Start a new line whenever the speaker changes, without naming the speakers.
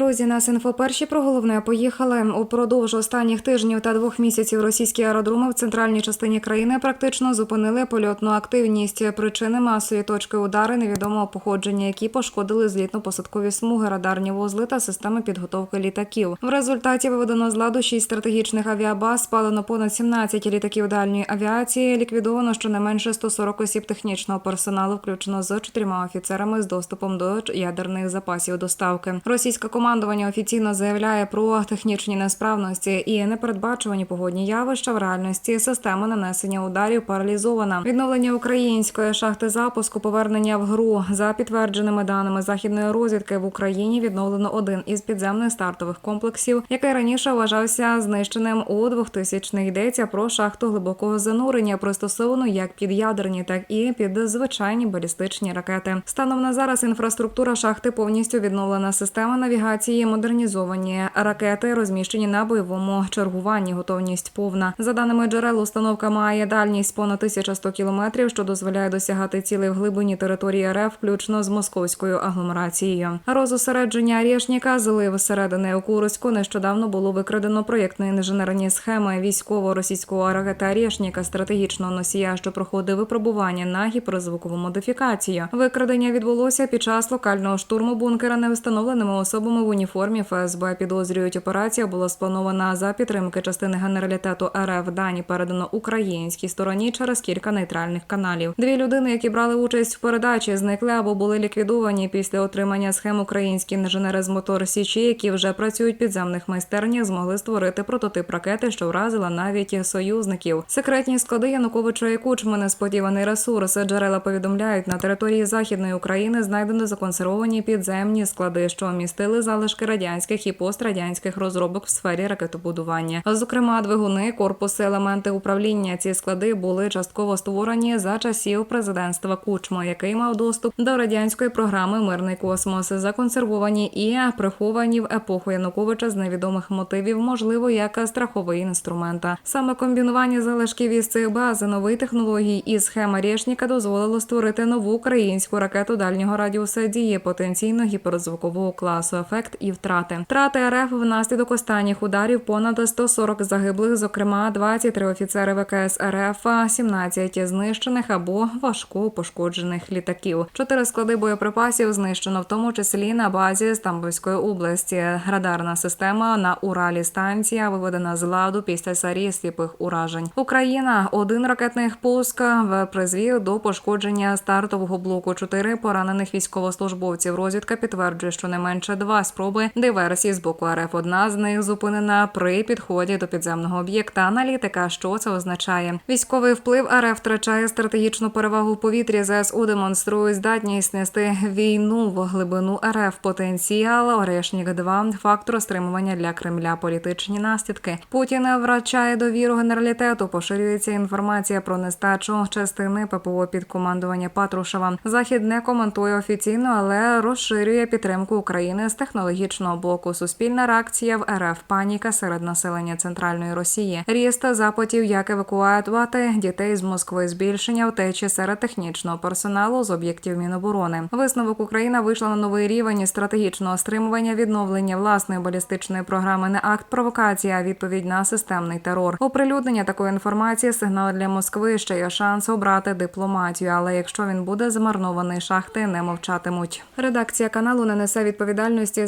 Друзі, нас інфо перші про головне поїхали. Упродовж останніх тижнів та двох місяців російські аеродроми в центральній частині країни практично зупинили польотну активність. Причини масові точки удари невідомого походження, які пошкодили злітно-посадкові смуги, радарні вузли та системи підготовки літаків. В результаті виведено з ладу шість стратегічних авіабаз, спалено понад 17 літаків дальньої авіації. Ліквідовано щонайменше 140 осіб технічного персоналу, включно з чотирма офіцерами з доступом до ядерних запасів доставки. Російське командування офіційно заявляє про технічні несправності і непередбачувані погодні явища. В реальності система нанесення ударів паралізована. Відновлення української шахти запуску, повернення в гру за підтвердженими даними західної розвідки в Україні відновлено один із підземних стартових комплексів, який раніше вважався знищеним у 2000-х. Йдеться про шахту глибокого занурення, пристосовану як під ядерні, так і під звичайні балістичні ракети. Станом на зараз інфраструктура шахти повністю відновлена. Система навігації модернізовані ракети, розміщені на бойовому чергуванні. Готовність повна. За даними джерел, установка має дальність понад 1100 кілометрів, що дозволяє досягати цілей в глибині території РФ, включно з московською агломерацією. Розосередження Рєшніка злив середини у. Нещодавно було викрадено проєктні інженерні схеми військово-російського ракета Рєшніка, стратегічного носія, що проходив випробування на гіперзвукову модифікацію. Викрадення відбулося під час локального штурму бункера невстановленими особами в уніформі ФСБ. Підозрюють, операція була спланована за підтримки частини генералітету РФ. Дані передано українській стороні через кілька нейтральних каналів. Дві людини, які брали участь в передачі, зникли або були ліквідовані після отримання схем українські інженери з мотор Січі, які вже працюють в підземних майстернях, змогли створити прототип ракети, що вразила навіть союзників. Секретні склади Януковича і Кучми несподіваний ресурс. Джерела повідомляють, на території західної України знайдено законсервовані підземні склади, що містили залишки радянських і пострадянських розробок в сфері ракетобудування. Зокрема, двигуни, корпуси, елементи управління. Ці склади були частково створені за часів президентства Кучма, який мав доступ до радянської програми Мирний космос, законсервовані і приховані в епоху Януковича з невідомих мотивів, можливо, як страховий інструмент. Саме комбінування залишків із цих баз, нової технології і схема Рєшніка дозволило створити нову українську ракету дальнього радіуса дії потенційно гіперзвукового класу, ефект і втрати. Втрати РФ внаслідок останніх ударів понад 140 загиблих, зокрема 23 офіцери ВКС РФ, 17 знищених або важко пошкоджених літаків. Чотири склади боєприпасів знищено, в тому числі на базі Стамбульської області. Радарна система на Уралі станція виведена з ладу після серії сліпих уражень. Україна один ракетний пуск в- призвів до пошкодження стартового блоку. Чотири поранених військовослужбовців. Розвідка підтверджує, що не менше два спроби диверсії з боку РФ. Одна з них зупинена при підході до підземного об'єкта. Аналітика, що це означає? Військовий вплив РФ втрачає стратегічну перевагу в повітрі. ЗСУ демонструє здатність нести війну в глибину РФ. Потенціал Орешнік 2 фактор стримування для Кремля. Політичні наслідки. Путін врачає довіру генералітету. Поширюється інформація про нестачу частини ППО під командування Патрушева. Захід не коментує офіційно, але розширює підтримку України з технологічного боку. Суспільна реакція в РФ паніка серед населення центральної Росії. Ріст запитів, як евакуювати дітей з Москви, збільшення втечі серед технічного персоналу з об'єктів Міноборони. Висновок Україна вийшла на новий рівень стратегічного стримування, відновлення власної балістичної програми. Не акт провокації, а відповідь на системний терор. Оприлюднення такої інформації сигнал для Москви, що є шанс обрати дипломатію. Але якщо він буде змарнований, шахти не мовчатимуть. Редакція каналу не несе відповідальності